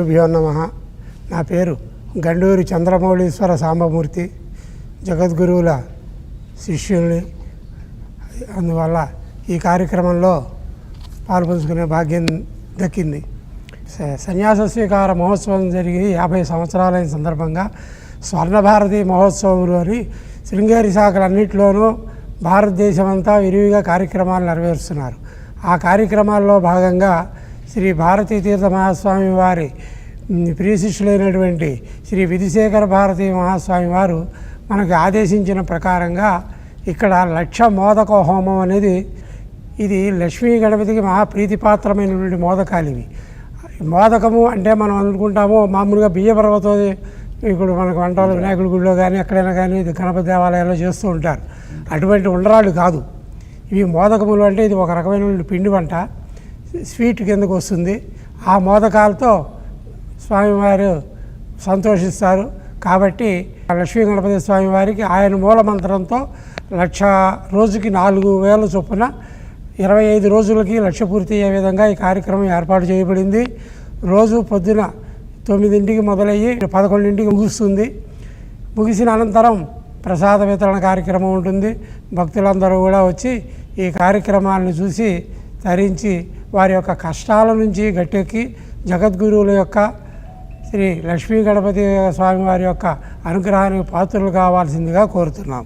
గురుభ్యో నమ. నా పేరు గండూరి చంద్రమౌళీశ్వర సాంబమూర్తి. జగద్గురువుల శిష్యుల్ని. అందువల్ల ఈ కార్యక్రమంలో పాల్పంచుకునే భాగ్యం దక్కింది. స- సన్యాస స్వీకార మహోత్సవం జరిగి యాభై సంవత్సరాలైన సందర్భంగా స్వర్ణభారతి మహోత్సవంలో అని శృంగేరి శాఖలన్నింటిలోనూ భారతదేశమంతా విరివిగా కార్యక్రమాలు నెరవేరుస్తున్నారు. ఆ కార్యక్రమాల్లో భాగంగా శ్రీ భారతీ తీర్థ మహాస్వామి వారి ప్రియశిష్యులైనటువంటి శ్రీ విధిశేఖర భారతీ మహాస్వామి వారు మనకి ఆదేశించిన ప్రకారంగా ఇక్కడ లక్ష మోదక హోమం అనేది ఇది లక్ష్మీ గణపతికి మహాప్రీతిపాత్రమైనటువంటి మోదకాలు ఇవి మోదకము అంటే మనం అనుకుంటాము మామూలుగా బియ్య పర్వతో ఇప్పుడు మనకు వంటలు వినాయకుడి గుడిలో కానీ ఎక్కడైనా కానీ ఇది గణపతి దేవాలయాల్లో చేస్తూ ఉంటారు. అటువంటి ఉండరాళ్ళు కాదు. ఇవి మోదకములు అంటే ఇది ఒక రకమైనటువంటి పిండి వంట. స్వీట్ కిందకు వస్తుంది. ఆ మోదకాలతో స్వామివారు సంతోషిస్తారు. కాబట్టి ఆ లక్ష్మీ గణపతి స్వామి వారికి ఆయన మూలమంత్రంతో లక్ష రోజుకి నాలుగు వేల చొప్పున ఇరవై ఐదు రోజులకి లక్ష పూర్తి అయ్యే విధంగా ఈ కార్యక్రమం ఏర్పాటు చేయబడింది. రోజు పొద్దున తొమ్మిదింటికి మొదలయ్యి పదకొండింటికి ముగుస్తుంది. ముగిసిన అనంతరం ప్రసాద వితరణ కార్యక్రమం ఉంటుంది. భక్తులందరూ కూడా వచ్చి ఈ కార్యక్రమాలను చూసి ధరించి వారి యొక్క కష్టాల నుంచి గట్టెక్కి జగద్గురువుల యొక్క శ్రీ లక్ష్మీ గణపతి స్వామి వారి యొక్క అనుగ్రహానికి పాత్రలు కావాల్సిందిగా కోరుతున్నాం.